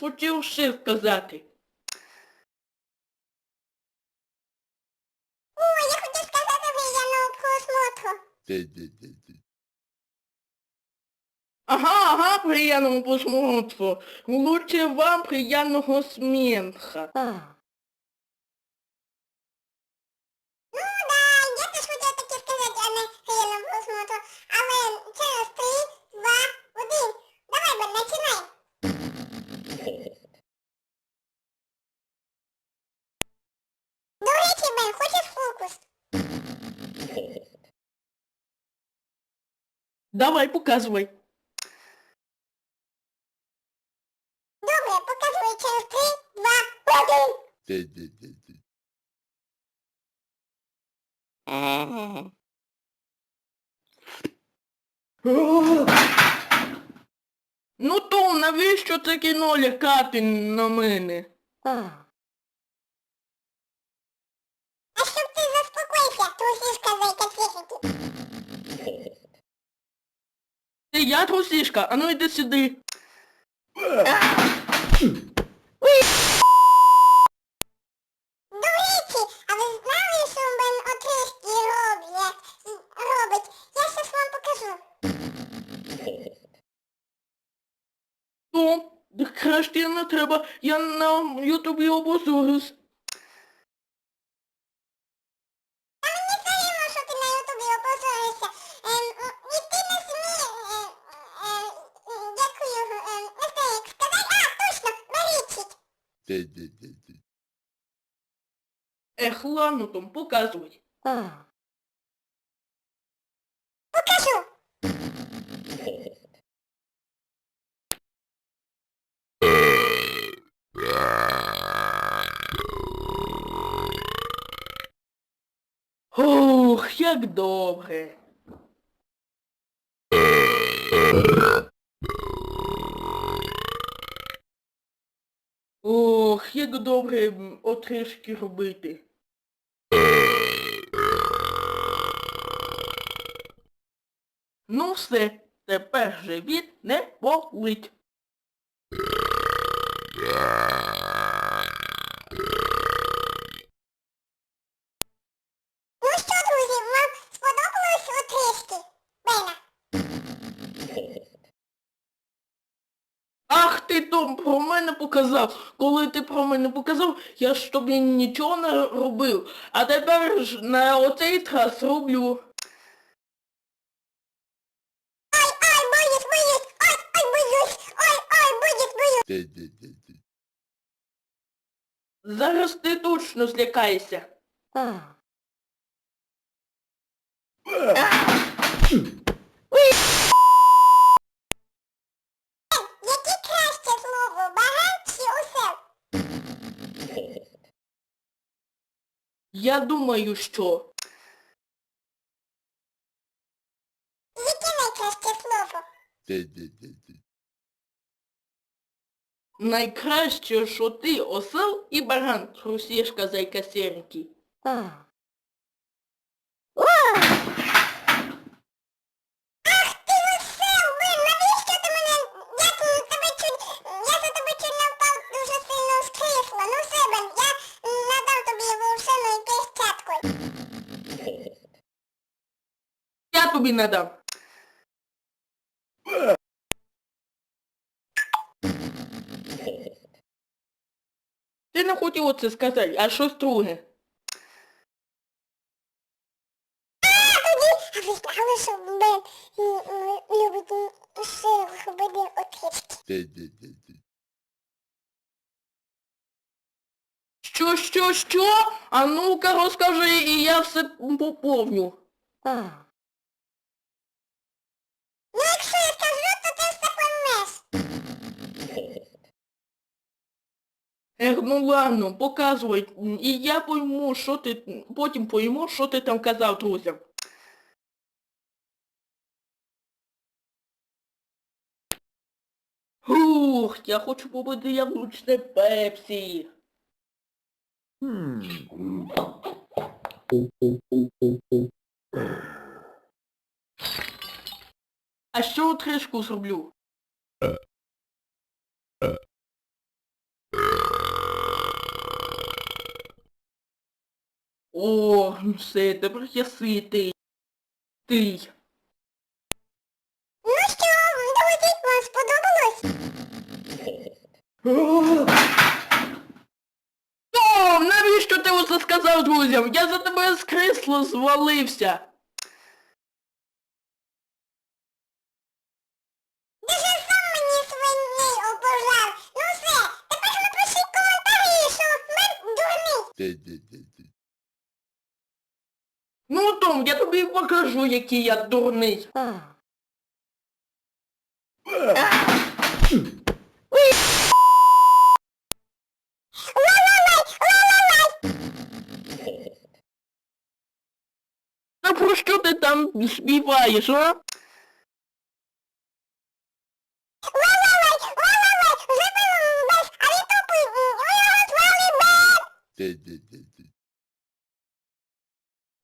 хотів ще сказати. О, я хотів сказати приємного просмотру. Ага, ага, приємного просмотру. Лучше вам приємного сміха. Ну да, я теж хотів таке сказати, а не приємного просмотру. Але через три, два, один. Давай, Бен, починай. До речі, Бен, хочеш фокус? Давай, показывай. Добре, показую через три, два, один. Ну Том, навіщо це кіно лякати на мене? А щоб ти заспокойся, трусішка зайка фішики. Ти я трусішка, а ну йди сюди. До речі, а ви знали, що Бен отрижки роблять? Робить? Я щас вам покажу. Том, так краще не треба, я на ютубі обозорюсь. Та мені все що ти на ютубі опозоришся. Ем, і ти не зміг, е, е, е, дякую, е, не знаю, як сказати. А, точно. Ех, ладно, Том, показуй. Покажу. Ох, як добре. Ох, як добре отрижки робити. Ну все, тепер живіт не болить. Ну що, друзі, вам сподобалось отрижки? Бена? Ах ти Том про мене показав. Коли ти про мене показав, я ж тобі нічого не робив. А тепер ж на оцей трас роблю. Ай, ай, боюсь, боюсь, ай, ай, боюсь, ай, ай, боюсь, боюсь. Зараз ти точно злякаєшся. Яке краще слово, багать чи осел? Я думаю, що Яке найкраще слово? найкраще, що ти осел і баран, трусішка зайка серенький. Ах ти осел, Бен, навіщо ти мене, я т- тебе чуть, я за тебе чуть не впав дуже сильно з крісла. Ну все, Бен, я м, надам тобі волшебну якусь цятку. Я тобі не дам. Ти не хотів оце сказати, а щось друге. Що, що, що? А ну-ка розкажи, і я все поповню. Ну якщо я скажу, то ти все поймеш. Ех, ну ладно, показуй. І я пойму, що ти, потім пойму, що ти там казав друзям. Ух, я хочу побити яблучне пепсі. А що отрижку зроблю? О, ну все, тепер я ситий. Тий. Ну що, долетить вам сподобалось? О, навіщо ти усе сказав друзям? Я за тебе з крісла звалився. Ну, Том, я тобі покажу, який я дурний. Та про що ти там співаєш, а? Ла-ла-лай, ла-ла-лай, зробив без,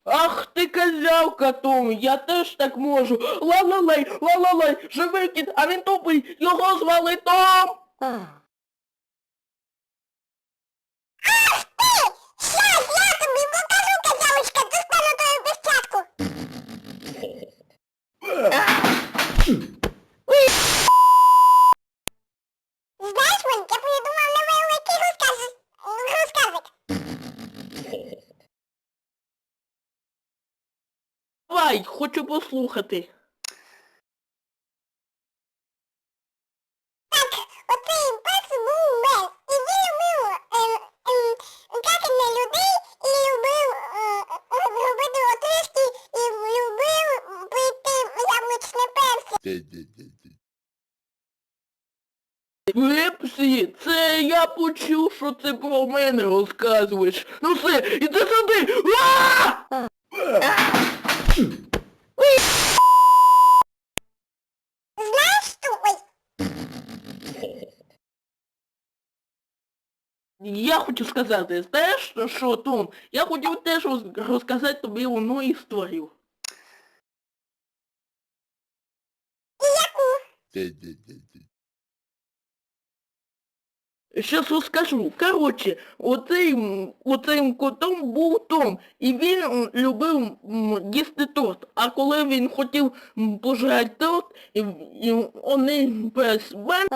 Ах ти козявка, Том, я теж так можу. Ла-ла-лай, ла-ла-лай, живий кіт, а він тупий, його звали Том. Ах ти! Щас я тобі покажу, козявочка, достану твою печатку. Знаєш, Монь, я придумав невеликий розказ... розказик. Давай, хочу послухати. Так, оцей пес був Бен, і він любив ем, ем, какати на людей, і любив ем, робити отрижки, і любив пити яблучне перси. Випсі, це я почув, що ти про мене розказуєш. Ну все, іди сюди! А! Що? Ой, Я хочу сказати, знаєш, що, Том, я хотів теж роз- розказати тобі одну історію. яку? Щас розкажу. Коротше, оцим, оцим котом був Том, і він любив м, їсти торт. А коли він хотів м, пожрати торт, і, і вони без Бен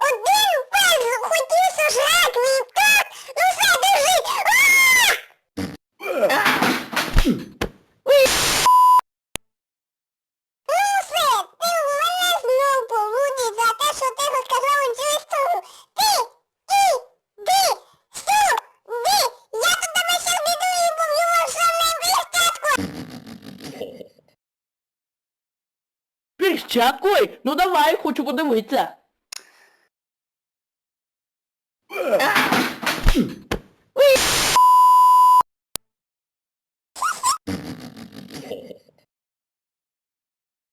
Один пес хотів сожрати мій торт, ну все. А! Ну все, ти мене знов полудить за те, що ти розказав цю історію. Ти, ти, ти, стоп, ти, я до тебе щас піду і поб'ю волшебною перчаткою. Перчаткою? Ну давай, хочу подивитися.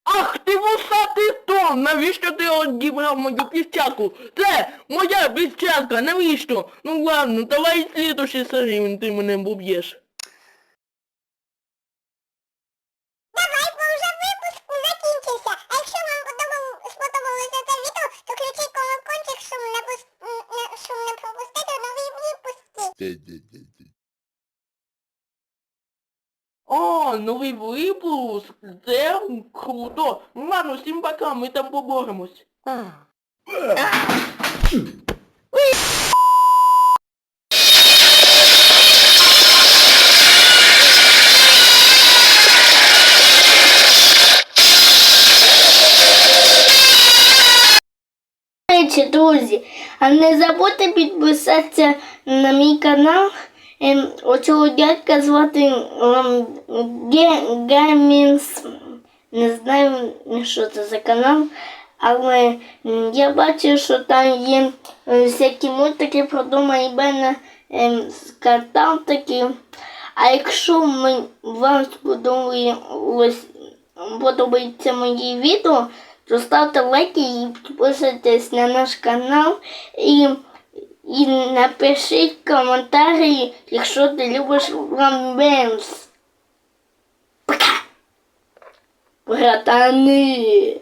Ах ти вусатий Том, навіщо ти одібрав мою піщатку? Це моя піщатка, навіщо? Ну ладно, давай слідущий серію ти мене поб'єш. Давай, бо вже випуск закінчився. А якщо вам подобав- сподобалося це відео, то включіть колокольчик, щоб не, пус- м, не- щоб не пропустити нові випуски. О, новий випуск! Це круто! Ладно, всім пока, ми там поборемось. Речі, друзі, а не забудьте підписатися на мій канал. Ем, Оцього дядька звати ем, Гемінс. Не знаю, що це за канал. Але я бачу, що там є е, всякі мультики про Дома і Бена ем, картам такі. А якщо ми, вам подобається мої відео, то ставте лайки і підписуйтесь на наш канал і, і напишіть коментарі, якщо ти любиш Ламбенс. Пока! Братани!